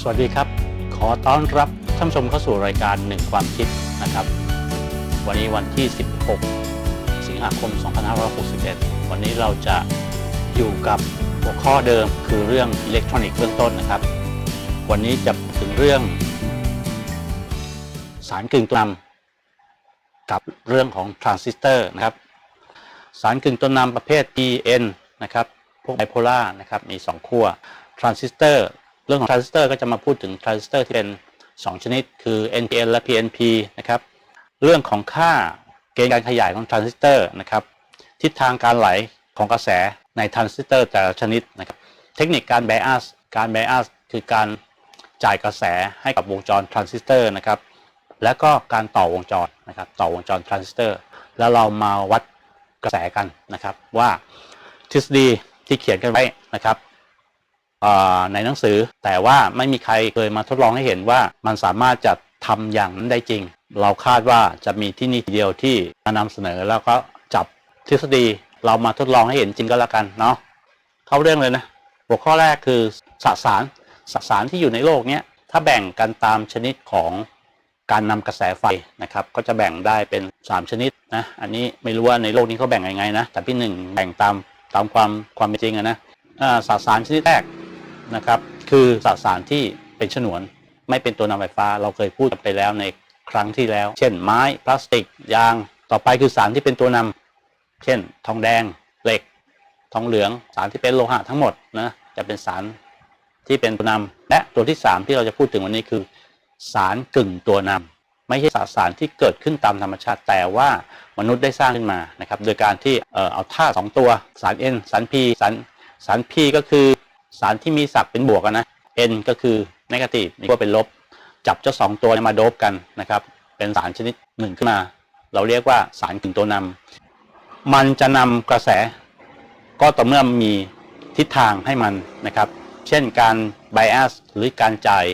สวัสดีครับ ขอต้อนรับท่านชมเข้าสู่รายการหนึ่งความคิดนะครับ วันนี้วันที่ 16 สิงหาคม 2561 วันนี้เราจะอยู่กับหัวข้อเดิมคือเรื่องอิเล็กทรอนิกส์เบื้องต้นนะครับ วันนี้จะถึงเรื่อง สารกึ่งตัวนำกับเรื่องของทรานซิสเตอร์นะครับ สารกึ่งตัวนำประเภท PN นะครับพวกไบโพล่านะครับมี 2 ขั้วทรานซิสเตอร์ รื่องของทรานซิสเตอร์ก็จะมาพูดถึงทรานซิสเตอร์ที่เป็น 2 ชนิด คือ NPN และ PNP นะครับ เรื่องของค่าเกณฑ์การขยายของทรานซิสเตอร์นะครับ ทิศทางการไหลของกระแสในทรานซิสเตอร์แต่ละชนิดนะครับ เทคนิคการไบอัสการไบอัสคือการจ่ายกระแสให้กับวงจรทรานซิสเตอร์นะครับ แล้วก็การต่อวงจรนะครับ ต่อวงจรทรานซิสเตอร์ แล้วเรามาวัดกระแสกันนะครับว่าทฤษฎีที่เขียนกันไว้นะครับ ในหนังสือ แต่ว่าไม่มีใครเคยมาทดลองให้เห็นว่ามันสามารถจะทำอย่างนั้นได้จริง เราคาดว่าจะมีที่นี่เดียวที่มานำเสนอแล้วก็จับทฤษฎีเรามาทดลองให้เห็นจริงก็แล้วกันเนาะเข้าเรื่องเลยนะหัวข้อแรกคือสสารสสารที่อยู่ในโลกเนี้ยถ้าแบ่งกันตามชนิดของการนำกระแสไฟนะครับ ก็จะแบ่งได้เป็น 3 ชนิดนะอันนี้ไม่รู้ว่าในโลกนี้เขาแบ่งยังไงนะแต่พี่หนึ่งแบ่งตามตามความความเป็นจริงอะนะสสารชนิดแรก นะครับ คือสสารที่เป็นฉนวน ไม่เป็นตัวนำไฟฟ้า เราเคยพูดไปแล้วในครั้งที่แล้ว เช่น ไม้ พลาสติก ยาง ต่อไปคือสารที่เป็นตัวนำเช่น ทองแดง เหล็ก ทองเหลือง สารที่เป็นโลหะทั้งหมดนะ จะเป็นสารที่เป็นตัวนำและตัวที่ 3 ที่เราจะพูดถึงวันนี้คือ สารกึ่งตัวนำไม่ใช่สสารที่เกิดขึ้นตามธรรมชาติ แต่ว่ามนุษย์ได้สร้างขึ้นมานะครับ โดยการที่เอาธาตุสองตัว สาร N สาร P สารสาร P ก็คือ สารที่มีศักเป็นบวกนะ N ก็คือ negative นี่ก็เป็นลบ จับเจ้าสองตัวมาโดบกันนะครับ เป็นสารชนิดหนึ่งขึ้นมา เราเรียกว่าสารกึ่งตัวนำมันจะนำกระแส ก็ต่อเมื่อมีทิศทางให้มันนะครับ เช่นการไบแอสหรือการจ่าย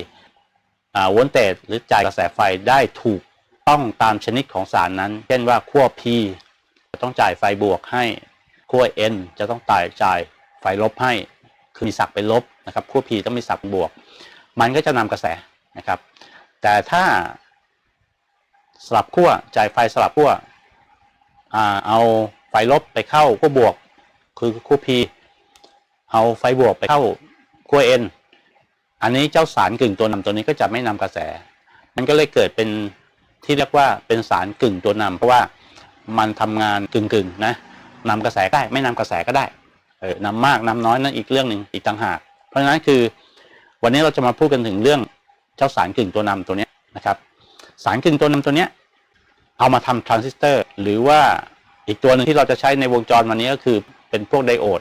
โวลเตจหรือจ่ายกระแสไฟได้ถูกต้องตามชนิดของสารนั้น เช่นว่าขั้ว P จะต้องจ่ายไฟบวกให้ขั้ว N จะต้องจ่ายจ่ายไฟลบให้ คือมีศักดิ์เป็นลบนะครับขั้ว P ต้องมีศักย์บวก มันก็จะนำกระแสนะครับ แต่ถ้าสลับขั้วจ่ายไฟสลับขั้วเอาไฟลบไปเข้าขั้วบวก คือขั้ว P เอาไฟบวกไปเข้าขั้ว N อันนี้เจ้าสารกึ่งตัวนำตัวนี้ก็จะไม่นำกระแส มันก็เลยเกิดเป็นที่เรียกว่าเป็นสารกึ่งตัวนำเพราะว่ามันทำงานกึ่งกึ่งๆนะนำกระแสได้ไม่นำกระแสก็ได้ เออนำมากนำน้อยนั่นอีกเรื่องหนึ่งอีกต่างหาก เพราะฉะนั้นคือวันนี้เราจะมาพูดกันถึงเรื่องเจ้าสารกึ่งตัวนำตัวนี้นะครับ สารกึ่งตัวนำตัวนี้เอามาทำทรานซิสเตอร์หรือว่าอีกตัวหนึ่งที่เราจะใช้ในวงจรวันนี้ก็คือเป็นพวกไดโอด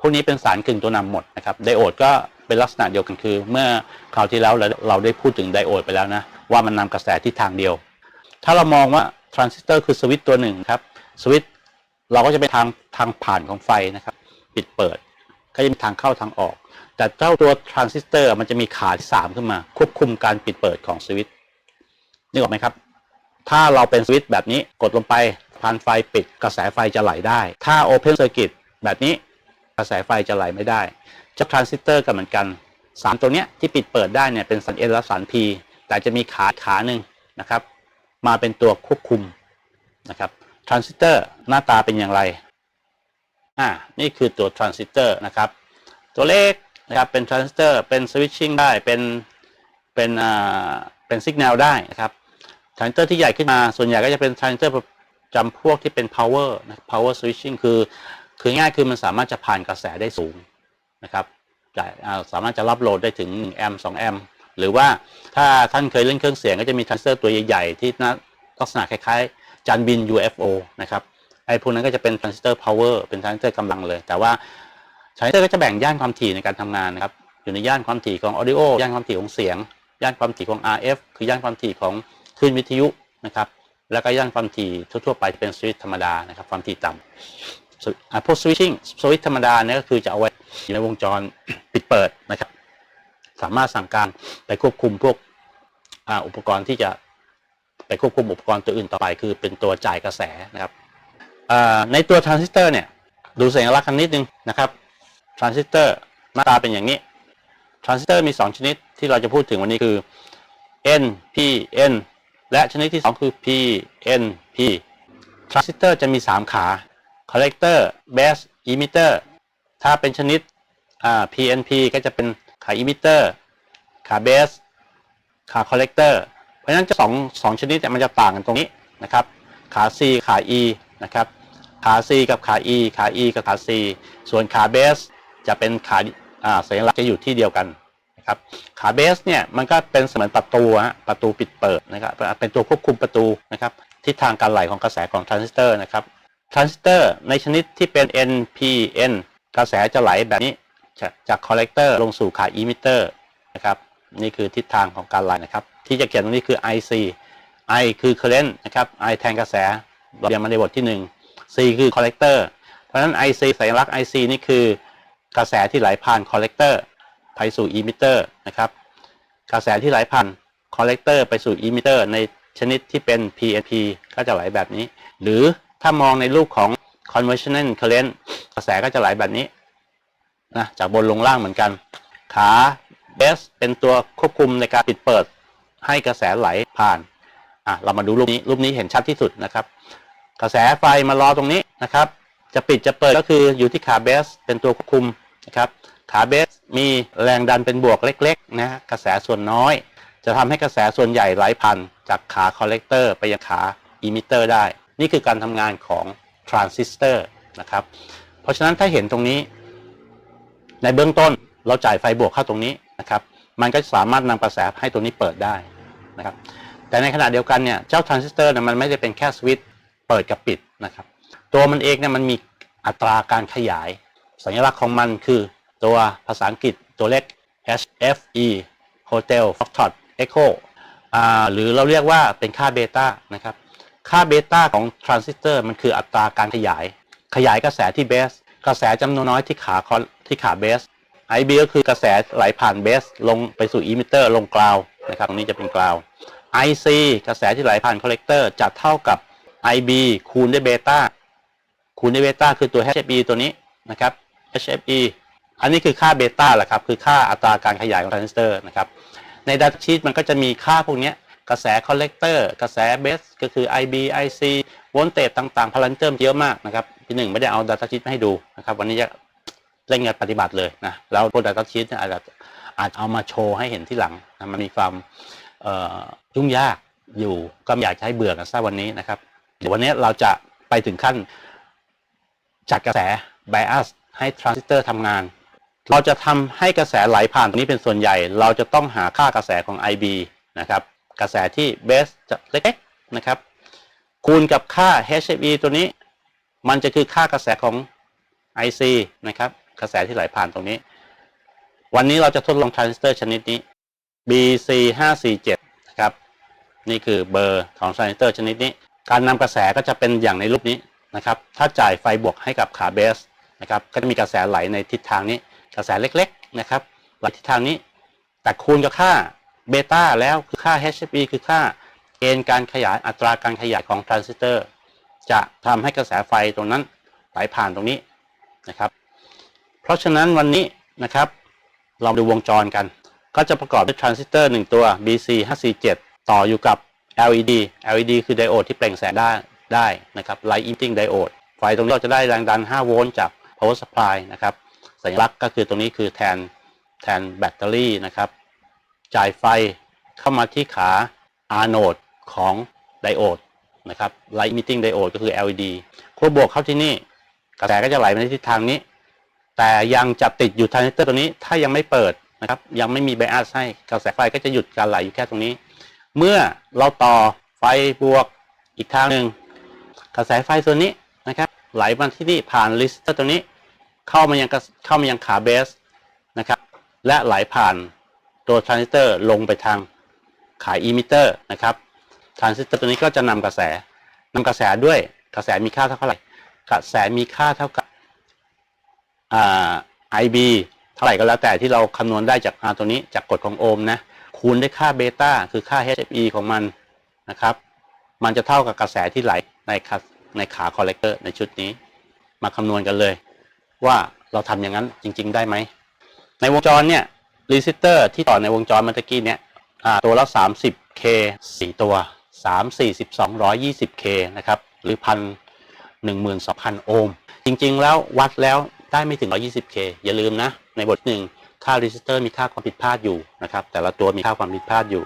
พวกนี้เป็นสารกึ่งตัวนำหมดนะครับไดโอดก็เป็นลักษณะเดียวกันคือ เมื่อคราวที่แล้วเราเราได้พูดถึงไดโอดไปแล้วนะว่ามันนำกระแสทิศทางเดียว ถ้าเรามองว่าทรานซิสเตอร์คือสวิตตัวหนึ่งครับสวิต เราก็จะเป็นทางทางผ่านของไฟนะครับ ปิดเปิด ก็จะมีทางเข้าทางออก แต่เจ้าตัวทรานซิสเตอร์มันจะมีขาที่สามขึ้นมา ควบคุมการปิดเปิดของสวิตช์นึกออกไหมครับ ถ้าเราเป็นสวิตช์แบบนี้กดลงไปผ่านไฟปิดกระแสไฟจะไหลได้ ถ้า Open Circuit แบบนี้กระแสไฟจะไหลไม่ได้เจ้าทรานซิสเตอร์ก็เหมือนกันสารตัวเนี้ยที่ปิดเปิดได้เนี่ยเป็นสาร N และสาร P แต่จะมีขาขาหนึ่งนะครับ มาเป็นตัวควบคุมนะครับ ทรานซิสเตอร์หน้าตาเป็นอย่างไรอ่านี่คือตัวทรานซิสเตอร์นะครับ ตัวเลขนะครับเป็นทรานซิสเตอร์เป็นสวิตชิ่งได้เป็นเป็นอ่าเป็นสัญญาณได้นะครับทรานซิสเตอร์ที่ใหญ่ขึ้นมาส่วนใหญ่ก็จะเป็นทรานซิสเตอร์จำพวกที่เป็น power นะ power switching คือ คือง่ายคือมันสามารถจะผ่านกระแสได้สูงนะครับจ่ายอ่าสามารถจะรับโหลดได้ถึง1แอมป์2แอมป์หรือว่าถ้าท่านเคยเล่นเครื่องเสียงก็จะมีทรานซิสเตอร์ตัวใหญ่ ๆ ที่น่าลักษณะคล้ายๆ จานบิน UFO นะครับไอ้พวกนั้นก็จะเป็นทรานซิสเตอร์ power เป็นทรานซิสเตอร์กำลังเลย แต่ว่าทรานซิสเตอร์ก็จะแบ่งย่านความถี่ในการทำงานนะครับอยู่ในย่านความถี่ของ audio ย่านความถี่ของเสียง ย่านความถี่ของ RF คือย่านความถี่ของคลื่นวิทยุนะครับแล้วก็ย่านความถี่ทั่วๆไปเป็นสวิตช์ธรรมดานะครับความถี่ต่ำอ่าพวกสวิตชิ่งสวิตช์ธรรมดาเนี่ยก็คือจะเอาไว้อยู่ในวงจรปิดเปิดนะครับ สามารถสั่งการไปควบคุมพวกอ่าอุปกรณ์ที่จะ ไปควบคุมอุปกรณ์ตัวอื่นต่อไป คือเป็นตัวจ่ายกระแสนะครับในตัวทรานซิสเตอร์เนี่ยดูสัญลักษณ์กันนิดนึงนะครับทรานซิสเตอร์หน้าตาเป็นอย่างนี้ทรานซิสเตอร์มี 2 ชนิดที่เราจะพูดถึงวันนี้คือ N P N และชนิดที่ 2 คือ P N P ทรานซิสเตอร์จะมี 3 ขา collector base emitter ถ้าเป็นชนิด PNP ก็จะเป็นขา emitter ขา base ขา collector ราะฉะนั้นจะสองสองชนิดเนี่ยมันจะต่างกันตรงนี้นะครับ ขา C ขา E นะครับ ขา C กับขา E ขา E กับขา C ส่วนขา base จะเป็นขาอ่าสัญลักษณ์จะอยู่ที่เดียวกันนะครับ ขา base เนี่ยมันก็เป็นเสมือนประตูฮะประตูปิดเปิดนะครับเป็นตัวควบคุมประตูนะครับทิศทางการไหลของกระแสของทรานซิสเตอร์นะครับทรานซิสเตอร์ในชนิดที่เป็น NPN กระแสจะไหลแบบนี้จากคอลเลกเตอร์ลงสู่ขา emitter นะครับนี่คือทิศทางของการไหลนะครับ ที่จะเขียนตรงนี้คือ IC I คือ current นะครับ I แทนกระแสเราเรียนมาในบทที่ 1 C คือ collector เพราะฉะนั้น IC สัญลักษณ์ IC นี่คือกระแสที่ไหลผ่าน collector ไปสู่ emitter นะครับ กระแสที่ไหลผ่าน collector ไปสู่ emitter ในชนิดที่เป็น PNP ก็จะไหลแบบนี้ หรือถ้ามองในรูปของ conventional current กระแสก็จะไหลแบบนี้นะจากบนลงล่างเหมือนกัน ขา base เป็นตัวควบคุมในการปิดเปิด ให้กระแสไหลผ่านอะเรามาดูรูปนี้รูปนี้เห็นชัดที่สุดนะครับ กระแสไฟมารอตรงนี้นะครับ จะปิดจะเปิดก็คืออยู่ที่ขา base เป็นตัวควบคุมนะครับขาเบสมีแรงดันเป็นบวกเล็กๆนะกระแสส่วนน้อย จะทำให้กระแสส่วนใหญ่ไหลผ่านจากขาคอลเลกเตอร์ไปยังขาอิมิเตอร์ได้ นี่คือการทำงานของทรานซิสเตอร์นะครับ เพราะฉะนั้นถ้าเห็นตรงนี้ ในเบื้องต้นเราจ่ายไฟบวกเข้าตรงนี้นะครับ มันก็สามารถนำกระแสให้ตัวนี้เปิดได้ นะครับแต่ในขณะเดียวกันเนี่ยเจ้าทรานซิสเตอร์เนี่ยมันไม่ได้เป็นแค่สวิตช์เปิดกับปิดนะครับตัวมันเองเนี่ยมันมีอัตราการขยาย สัญลักษณ์ของมันคือตัวภาษาอังกฤษตัวเลข HFE Hotel Foxtrot Echo อ่าหรือเราเรียกว่าเป็นค่าเบต้านะครับค่าเบต้าของทรานซิสเตอร์มันคืออัตราการขยาย ขยายกระแสที่เบส กระแสจำนวนน้อยที่ขาคอนที่ขาเบส IB ก็คือกระแสไหลผ่านเบส ลงไปสู่อิมิเตอร์ลงกราว นะครับตรงนี้จะเป็นกราว IC กระแสที่ไหลผ่านคอลเลกเตอร์จะเท่ากับ IB คูณด้วยเบต้าคูณด้วยเบต้าคือตัว HFE ตัวนี้นะครับ HFE อันนี้คือค่าเบต้าแหละครับ คือค่าอัตราการขยายของทรานซิสเตอร์นะครับ ในดัตชีตมันก็จะมีค่าพวกนี้กระแสคอลเลกเตอร์กระแสเบสก็คือ IB IC โวลเตจต่างๆพารามิเตอร์เยอะมากนะครับพี่หนึ่งไม่ได้เอาดัตชีตมาให้ดูนะครับ วันนี้จะเร่งงานปฏิบัติเลยนะแล้วพวกดัตชีตเนี่ยอาจจะ อาจเอามาโชว์ให้เห็นที่หลังนะมันมีความยุ่งยากอยู่ก็อยากจะให้เบื่อกันซะวันนี้นะครับ เดี๋ยววันนี้เราจะไปถึงขั้นจัดกระแส bias ให้ทรานซิสเตอร์ทำงาน เราจะทำให้กระแสไหลผ่านตรงนี้เป็นส่วนใหญ่ เราจะต้องหาค่ากระแสของ IB นะครับ กระแสที่เบสจะเล็กๆนะครับ คูณกับค่า HFE ตัวนี้ มันจะคือค่ากระแสของ IC นะครับ กระแสที่ไหลผ่านตรงนี้ วันนี้เราจะทดลองทรานซิสเตอร์ชนิดนี้ BC 547 นะครับนี่คือเบอร์ของทรานซิสเตอร์ชนิดนี้ การนำกระแสก็จะเป็นอย่างในรูปนี้นะครับ ถ้าจ่ายไฟบวกให้กับขาเบสนะครับก็จะมีกระแสไหลในทิศทางนี้ กระแสเล็กๆนะครับไหลทิศทางนี้ แต่คูณกับค่าเบต้าแล้วคือค่า HFE คือค่าเกณฑ์การขยายอัตราการขยายของทรานซิสเตอร์จะทำให้กระแสไฟตรงนั้นไหลผ่านตรงนี้นะครับ เพราะฉะนั้นวันนี้นะครับ เราดูวงจรกัน ก็จะประกอบด้วยทรานซิสเตอร์1ตัว BC 547 ต่ออยู่กับ LED LED คือไดโอดที่เปล่งแสงได้ได้นะครับ Light Emitting Diode ไฟตรงนี้เราจะได้แรงดัน 5 โวลต์จาก Power Supply นะครับ สัญลักษณ์ก็คือตรงนี้คือแทนแทนแบตเตอรี่นะครับ จ่ายไฟเข้ามาที่ขา Anode ของไดโอดนะครับ Light Emitting Diode ก็คือ LED ขั้วบวกเข้าที่นี่ กระแสก็จะไหลไปในทิศทางนี้ แต่ยังจะติดอยู่ทรานซิสเตอร์ตัวนี้ถ้ายังไม่เปิดนะครับยังไม่มีไบอัสให้กระแสไฟก็จะหยุดการไหลอยู่แค่ตรงนี้ เมื่อเราต่อไฟบวกอีกทางหนึ่งกระแสไฟตัวนี้นะครับไหลมาที่นี่ผ่านลิสเตอร์ตัวนี้ เข้ามายังเข้ามายังขาเบสนะครับและไหลผ่านตัวทรานซิสเตอร์ลงไปทางขาอิมิเตอร์นะครับทรานซิสเตอร์ตัวนี้ก็จะนำกระแสนำกระแสด้วยกระแสมีค่าเท่าไหร่กระแสมีค่าเท่ากับ อ่า IB เท่าไหร่ก็แล้วแต่ที่เราคำนวณได้จาก R ตัวนี้จากกฎของโอห์มนะคูณด้วยค่าเบต้าคือค่า HFE ของมันนะครับ มันจะเท่ากับกระแสที่ไหลในขาในขาคอลเลกเตอร์ในชุดนี้ มาคำนวณกันเลย ว่าเราทำอย่างนั้นจริง ๆ ได้ไหม ในวงจรเนี่ยรีซิสเตอร์ที่ต่อในวงจรเมื่อตะกี้เนี่ยอ่าตัวละ 30K 4 ตัว 3 4 2 120K นะครับ หรือพันหนึ่งหมื่นสองพันโอห์ม จริง ๆ แล้ววัดแล้ว ได้ไม่ถึง 120K อย่าลืมนะ ในบทหนึ่งค่ารีซิสเตอร์มีค่าความผิดพลาดอยู่นะครับ แต่ละตัวมีค่าความผิดพลาดอยู่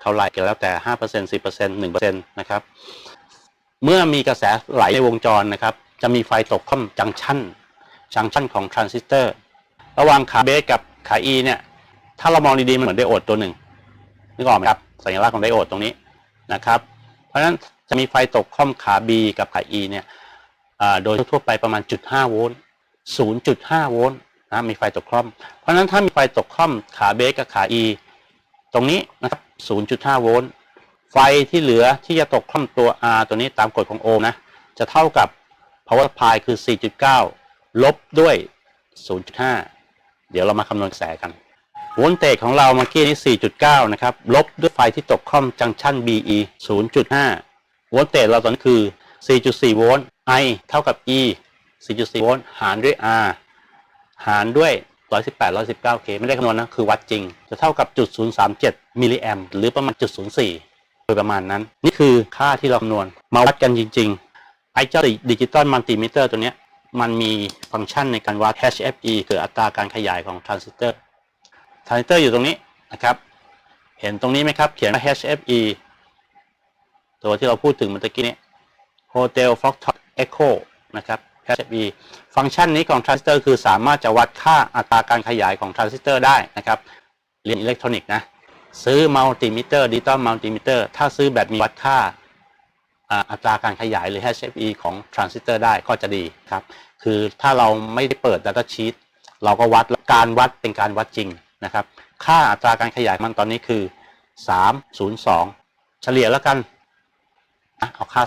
เท่าไหร่ก็แล้วแต่ 5% 10% 1%นะครับ เมื่อมีกระแสไหลในวงจรนะครับ จะมีไฟตกข้อมจังชั่น จังชั่นของทรานซิสเตอร์ ระหว่างขาเบสกับขา E เนี่ย ถ้าเรามองดีๆ มันเหมือนไดโอดตัวหนึ่งนึกออกไหมครับ สัญลักษณ์ของไดโอดตรงนี้นะครับ เพราะฉะนั้นจะมีไฟตกข้อมขา B กับขา E เนี่ยโดยทั่วไปประมาณ 0.5 โวลต์ 0.5 โวลต์นะมีไฟตกคล่อม เพราะฉะนั้นถ้ามีไฟตกคล่อมขาเบสกับขา E ตรงนี้นะครับ 0.5 โวลต์ ไฟที่เหลือที่จะตกคล่อมตัว R ตัวนี้ตามกฎของโอห์มนะ จะเท่ากับ power supply คือ 4.9 ลบด้วย 0.5 เดี๋ยวเรามาคำนวณกระแสกัน โวลเตจของเราเมื่อกี้นี้ 4.9 นะครับ ลบด้วยไฟที่ตกคล่อมจังชัน BE 0.5 โวลเตจเราตอนนี้คือ 4.4 โวลต์ I เท่ากับ E 4.4 โวลต์หารด้วย R หารด้วย 118 119K ไม่ได้คำนวณนะ คือวัดจริง จะเท่ากับจุด037 มิลลิแอมหรือประมาณจุด04 โดยประมาณนั้น นี่คือค่าที่เราคำนวณ มาวัดกันจริง ๆ ไอ้เจ้าดิจิตอลมัลติมิเตอร์ตัวเนี้ยมันมีฟังก์ชันในการวัด HFE คืออัตราการขยายของทรานซิสเตอร์ ทรานซิสเตอร์อยู่ตรงนี้นะครับ เห็นตรงนี้ไหมครับ เขียนว่า HFE ตัวที่เราพูดถึงเมื่อกี้นี้ Hotel Foxtrot Echo นะครับ HFE ฟังก์ชันนี้ของทรานซิสเตอร์คือสามารถจะวัดค่าอัตราการขยายของทรานซิสเตอร์ได้นะครับเรียนอิเล็กทรอนิกส์นะ ซื้อมัลติมิเตอร์ดิจิตอลมัลติมิเตอร์ถ้าซื้อแบบมีวัดค่าอัตราการขยายหรือ HFE ของทรานซิสเตอร์ได้ก็จะดีครับ คือถ้าเราไม่ได้เปิด Data Sheet เราก็วัดการวัดเป็นการวัดจริงนะครับ ค่าอัตราการขยายมันตอนนี้คือ 302 เฉลี่ยแล้วกันอะเอาค่า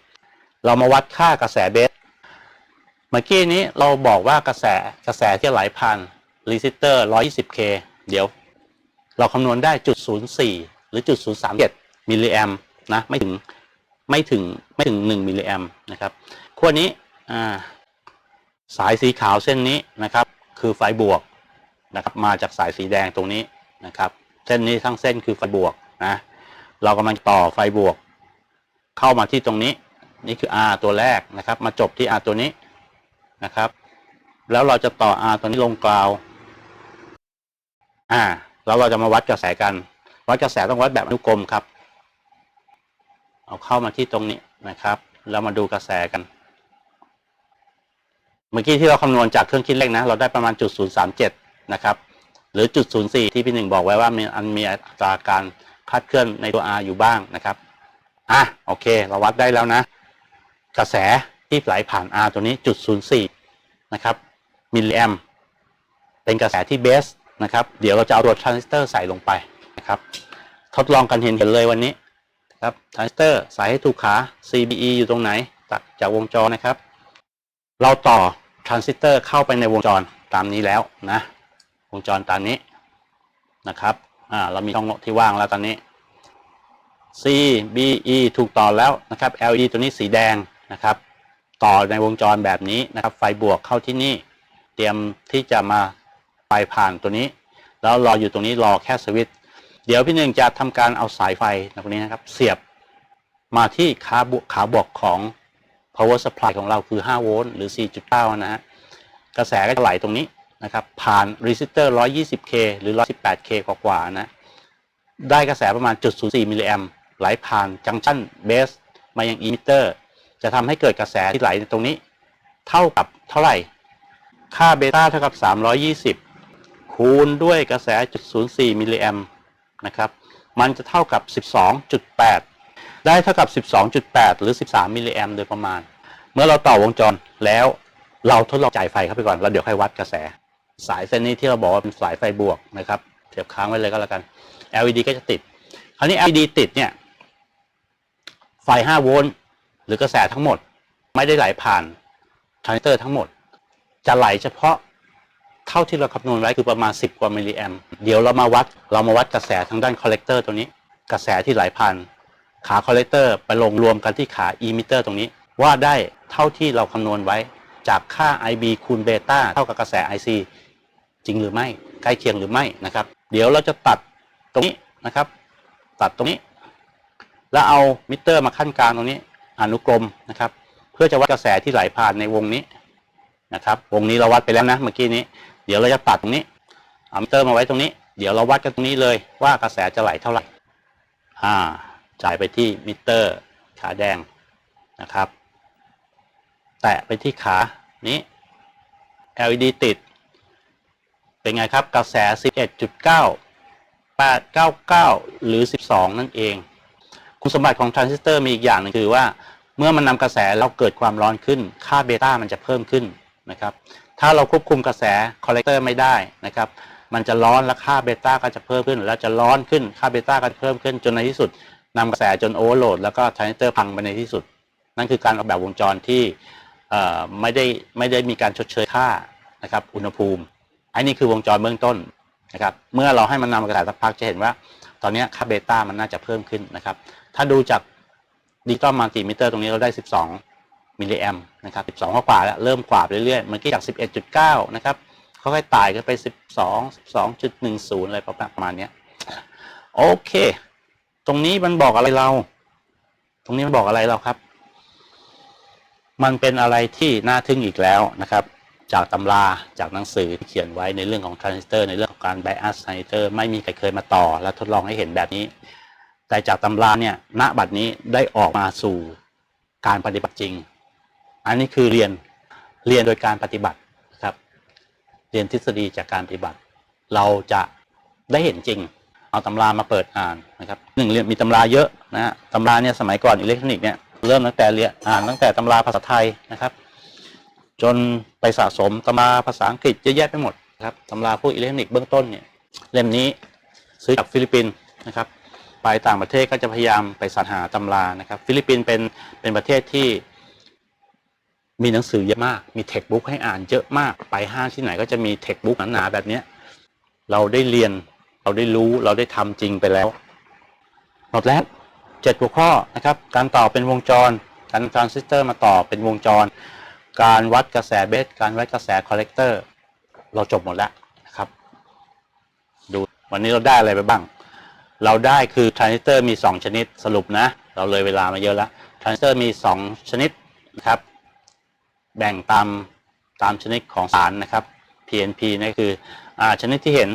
320 เรามาวัดค่ากระแสเบส เมื่อกี้นี้เราบอกว่ากระแสกระแสที่ไหลผ่านรีซิสเตอร์ 120K เดี๋ยว เราคำนวณได้จุด04 หรือจุด037มิลลิแอมนะไม่ถึงไม่ถึงไม่ถึง 1มิลลิแอมนะครับขั้วนี้สายสีขาวเส้นนี้นะครับ คือไฟบวกนะครับมาจากสายสีแดงตรงนี้นะครับ เส้นนี้ทั้งเส้นคือไฟบวกนะเรากำลังต่อไฟบวก เข้ามาที่ตรงนี้ นี่คือ R ตัวแรกนะครับ มาจบที่ R ตัวนี้ นะครับ แล้วเราจะต่อ R ตัวนี้ลงกราว อ่า แล้วเราจะมาวัดกระแสกัน วัดกระแสต้องวัดแบบอนุกรมครับ เอาเข้ามาที่ตรงนี้นะครับ แล้วมาดูกระแสกัน เมื่อกี้ที่เราคำนวณจากเครื่องคิดเลขนะ เราได้ประมาณจุดศูนย์สามเจ็ดนะครับ หรือจุดศูนย์สี่ที่พี่หนึ่งบอกไว้ว่ามีอันมีอัตราการคลาดเคลื่อนในตัว R อยู่บ้างนะครับ อะ โอเค เราวัดได้แล้วนะ กระแส ที่ไหลผ่าน R ตัวนี้จุดศูนะครับมิลลิแอมเป็นกระแสที่เบสนะครับ เดี๋ยวเราจะเอาตัวทรานซิสเตอร์ใส่ลงไปนะครับ ทดลองกันเห็นเห็นเลยวันนี้ครับทรานซิสเตอร์ใส่ให้ถูกขา CBE อยู่ตรงไหนจากวงจรนะครับ เราต่อทรานซิสเตอร์เข้าไปในวงจรตามนี้แล้วนะ วงจรตามนี้นะครับ อ่า เรามีช่องที่ว่างแล้วตอนนี้ CBE ถูกต่อแล้วนะครับ LED ตัวนี้สีแดงนะครับ ต่อในวงจรแบบนี้นะครับ ไฟบวกเข้าที่นี่ เตรียมที่จะมาไปผ่านตัวนี้ แล้วรออยู่ตรงนี้รอแค่สวิตช์เดี๋ยวพี่หนึ่งจะทำการเอาสายไฟตรงนี้นะครับ เสียบมาที่ขาบวกขาบวกของ power supply ของเราคือ 5 โวลต์หรือ 4.9 นะฮะกระแสก็จะไหลตรงนี้นะครับ ผ่าน resistor 120k หรือ 118k กว่าๆนะ ได้กระแสประมาณ 0.04 มิลลิแอมไหลผ่านจังชั่นเบสมายัง emitter จะทำให้เกิดกระแสที่ไหลในตรงนี้ เท่ากับเท่าไหร่ ค่าเบต้าเท่ากับ 320 คูณด้วยกระแส0.04มิลลิแอมนะครับ มันจะเท่ากับ 12.8 ได้เท่ากับ 12.8 หรือ 13 มิลลิแอมโดยประมาณ เมื่อเราต่อวงจรแล้วเราทดลองจ่ายไฟเข้าไปก่อน แล้วเดี๋ยวค่อยวัดกระแส สายเส้นนี้ที่เราบอกว่าเป็นสายไฟบวกนะครับเสียบค้างไว้เลยก็แล้วกัน LED ก็จะติด คราวนี้ LED ติดเนี่ย ไฟ 5 โวลต์ รือกระแสทั้งหมดไม่ได้ไหลผ่านทรานซิสเตอร์ทั้งหมด จะไหลเฉพาะเท่าที่เราคำนวณไว้คือประมาณ 10 กว่ามิลลิแอมเดี๋ยวเรามาวัดเรามาวัดกระแสทางด้านคอลเลกเตอร์ตัวนี้ กระแสที่ไหลผ่านขาคอลเลกเตอร์ไปลงรวมกันที่ขาอีมิเตอร์ตรงนี้ ว่าได้เท่าที่เราคำนวณไว้จากค่า IB คูณเบต้าเท่ากับกระแส IC จริงหรือไม่ใกล้เคียงหรือไม่นะครับ เดี๋ยวเราจะตัดตรงนี้นะครับ ตัดตรงนี้ แล้วเอามิเตอร์มาขั้นกลางตรงนี้ อนุกรมนะครับ เพื่อจะวัดกระแสที่ไหลผ่านในวงนี้นะครับ วงนี้เราวัดไปแล้วนะเมื่อกี้นี้ เดี๋ยวเราจะตัดตรงนี้เอามิเตอร์มาไว้ตรงนี้ เดี๋ยวเราวัดกันตรงนี้เลยว่ากระแสจะไหลเท่าไหร่อ่าจ่ายไปที่มิเตอร์ขาแดงนะครับ แตะไปที่ขานี้ LED ติด เป็นไงครับกระแส 11.9 899 หรือ 12 นั่นเอง คุณสมบัติของทรานซิสเตอร์มีอีกอย่างหนึงคือว่า เมื่อมันนำกระแสแล้วเกิดความร้อนขึ้น ค่าเบต้ามันจะเพิ่มขึ้นนะครับ ถ้าเราควบคุมกระแสคอลเลกเตอร์ไม่ได้นะครับ มันจะร้อนและค่าเบต้าก็จะเพิ่มขึ้น แล้วจะร้อนขึ้น ค่าเบต้าก็จะเพิ่มขึ้นจนในที่สุดนำกระแสจนโอเวอร์โหลดแล้วก็ทรานซิสเตอร์พังไปในที่สุด นั่นคือการออกแบบวงจรที่ไม่ได้ไม่ได้มีการชดเชยค่านะครับ อุณหภูมิ อันนี้คือวงจรเบื้องต้นนะครับ เมื่อเราให้มันนำกระแสสักพักจะเห็นว่า ตอนนี้ค่าเบต้ามันน่าจะเพิ่มขึ้นนะครับ ถ้าดูจาก ดิจิตอลมัลติมิเตอร์ตรงนี้เราได้ 12 มิลลิแอมนะครับ 12กว่าแล้ว เริ่มกว่าไปเรื่อยๆ เมื่อกี้จาก 11.9 นะครับค่อยๆไต่ขึ้นไป 12 12.10 อะไรประมาณนี้โอเค ตรงนี้มันบอกอะไรเรา ตรงนี้มันบอกอะไรเราครับ มันเป็นอะไรที่น่าทึ่งอีกแล้วนะครับ จากตำราจากหนังสือที่เขียนไว้ในเรื่องของทรานซิสเตอร์ในเรื่องของการไบอัสทรานซิสเตอร์ไม่มีใครเคยมาต่อ และทดลองให้เห็นแบบนี้ แต่จากตำราเนี่ยณบัดนี้ได้ออกมาสู่การปฏิบัติจริง อันนี้คือเรียนเรียนโดยการปฏิบัติครับ เรียนทฤษฎีจากการปฏิบัติ เราจะได้เห็นจริง เอาตำรามาเปิดอ่านนะครับหนึ่งเรียนมีตำราเยอะนะฮะตำราเนี่ยสมัยก่อนอิเล็กทรอนิกส์เนี่ยเริ่มตั้งแต่เรียนอ่านตั้งแต่ตำราภาษาไทยนะครับ จนไปสะสมตำราภาษาอังกฤษเยอะแยะไปหมดนะครับตำราพวกอิเล็กทรอนิกส์เบื้องต้นเนี่ยเล่มนี้ซื้อจากฟิลิปปินส์นะครับ ไปต่างประเทศก็จะพยายามไปสรรหาตำรานะครับ ฟิลิปปินส์เป็นเป็นประเทศที่มีหนังสือเยอะมาก มีเทคบุ๊กให้อ่านเยอะมาก ไปห้างที่ไหนก็จะมีเทคบุ๊กหนาๆแบบนี้ เราได้เรียน เราได้รู้ เราได้ทำจริงไปแล้ว หมดแล้วเจ็ดหัวข้อนะครับ การต่อเป็นวงจร การทรานซิสเตอร์มาต่อเป็นวงจร การวัดกระแสเบส การวัดกระแสคอลเลกเตอร์ เราจบหมดแล้วนะครับ ดูวันนี้เราได้อะไรไปบ้าง เราได้คือทรานซิสเตอร์มี 2 ชนิดสรุปนะ เราเลยเวลามาเยอะแล้วทรานซิสเตอร์มี 2 ชนิดนะครับ แบ่งตามตามชนิดของสารนะครับ PNP นั่นคืออ่าชนิดที่เห็น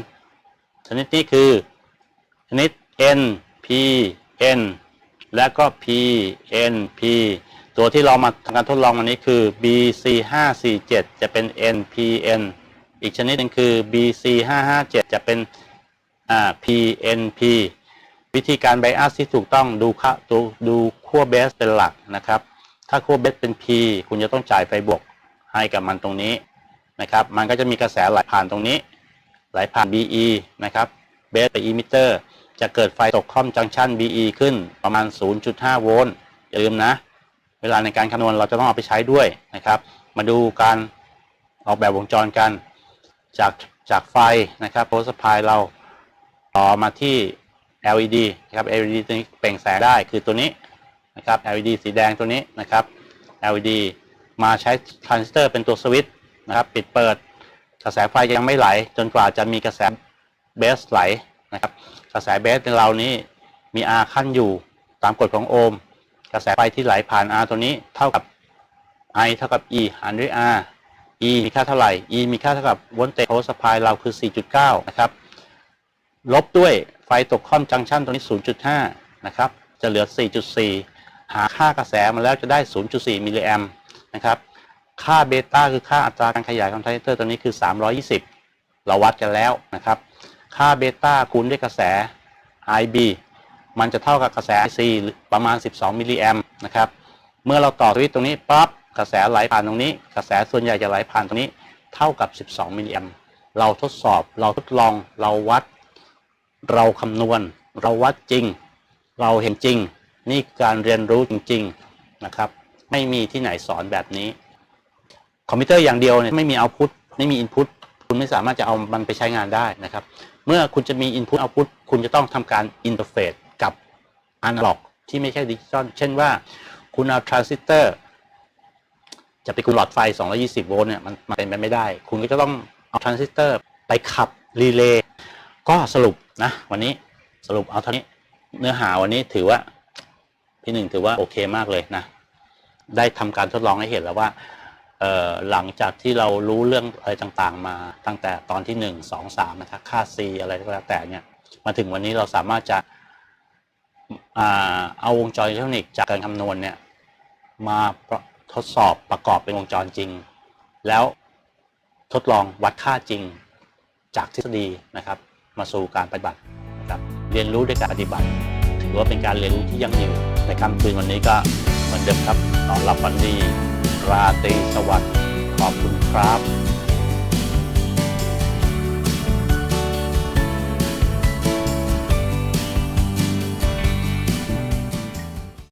ชนิดนี้คือ ชนิด N P N และก็ P N P ตัวที่เรามาทำการทดลองวันนี้คือ BC 5 4 7จะเป็น N P N อีกชนิดหนึงคือ BC 5 5 7จะเป็น P N P วิธีการไบอัสที่ถูกต้องดูค่าดูดูขั้วเบสเป็นหลักนะครับ ถ้าขั้วเบสเป็น P คุณจะต้องจ่ายไฟบวกให้กับมันตรงนี้นะครับ มันก็จะมีกระแสไหลผ่านตรงนี้ ไหลผ่าน BE นะครับเบสไปอิมิเตอร์จะเกิดไฟตกคอมจังชัน BE ขึ้นประมาณ 0.5 โวลต์อย่าลืมนะ เวลาในการคำนวณเราจะต้องเอาไปใช้ด้วยนะครับ มาดูการออกแบบวงจรกัน จากจากไฟนะครับโพสต์พายเราต่อมาที่ LED นะครับ LED ตัวนี้เปล่งแสงได้คือตัวนี้นะครับ LED สีแดงตัวนี้นะครับ LED มาใช้ทรานซิสเตอร์เป็นตัวสวิตช์นะครับปิดเปิดกระแสไฟยังไม่ไหล จนกว่าจะมีกระแสเบสไหลนะครับกระแสเบสในเรานี้มี R ขั้นอยู่ตามกฎของโอห์มกระแสไฟที่ไหลผ่าน R ตัวนี้เท่ากับ I เท่ากับ E หารด้วย R E มีค่าเท่าไหร่ E มีค่าเท่ากับวอลเตจโพสพายเราคือ 4.9 นะครับ ลบด้วยไฟตกค่อมจังชันตัวนี้ 0.5 นะครับ จะเหลือ 4.4 หาค่ากระแสมาแล้วจะได้ 0.4 มิลลิแอมนะครับ ค่าเบต้าคือค่าอัตราการขยายของทรานซิสเตอร์ตัวนี้คือ 320 เราวัดกันแล้วนะครับ ค่าเบต้าคูณด้วยกระแส IB มันจะเท่ากับกระแส IC ประมาณ 12 มิลลิแอมนะครับ เมื่อเราต่อสวิตตรงนี้ปั๊บกระแสไหลผ่านตรงนี้ กระแสส่วนใหญ่จะไหลผ่านตรงนี้ เท่ากับ 12 มิลลิแอมเราทดสอบ เราทดลอง เราวัด เราคำนวณ เราวัดจริง เราเห็นจริง นี่การเรียนรู้จริง ๆนะครับ ไม่มีที่ไหนสอนแบบนี้ คอมพิวเตอร์อย่างเดียวเนี่ยไม่มีเอาพุตไม่มีอินพุตคุณไม่สามารถจะเอามันไปใช้งานได้นะครับ เมื่อคุณจะมีอินพุตเอาพุตคุณจะต้องทำการอินเทอร์เฟซกับอนาล็อกที่ไม่ใช่ดิจิตอลเช่นว่าคุณเอาทรานซิสเตอร์จะไปคุณหลอดไฟ 220 โวลต์เนี่ยมันมันเป็นไปไม่ได้ คุณก็จะต้องเอาทรานซิสเตอร์ไปขับรีเลย์ ก็สรุปนะวันนี้สรุปเอาเท่านี้เนื้อหาวันนี้ถือว่าพี่หนึ่งถือว่าโอเคมากเลยนะ ได้ทำการทดลองให้เห็นแล้วว่าหลังจากที่เรารู้เรื่องอะไรต่างๆ มาตั้งแต่ตอนที่หนึ่งสองสามนะครับค่า C อะไรก็แล้วแต่เนี่ยมาถึงวันนี้เราสามารถจะอเอาวงจรอิเล็กทรอนิกส์จากการคำนวณเนี่ยมาทดสอบประกอบเป็นวงจรจริง แล้วทดลองวัดค่าจริงจากทฤษฎีนะครับ มาสู่การปฏิบัตินะครับเรียนรู้ด้วยการปฏิบัติ ถือว่าเป็นการเรียนรู้ที่ยั่งยืนในค่ำคืนวันนี้ก็เหมือนเดิมครับนอนรับฝันดี ราตรีสวัสดิ์ขอบคุณครับ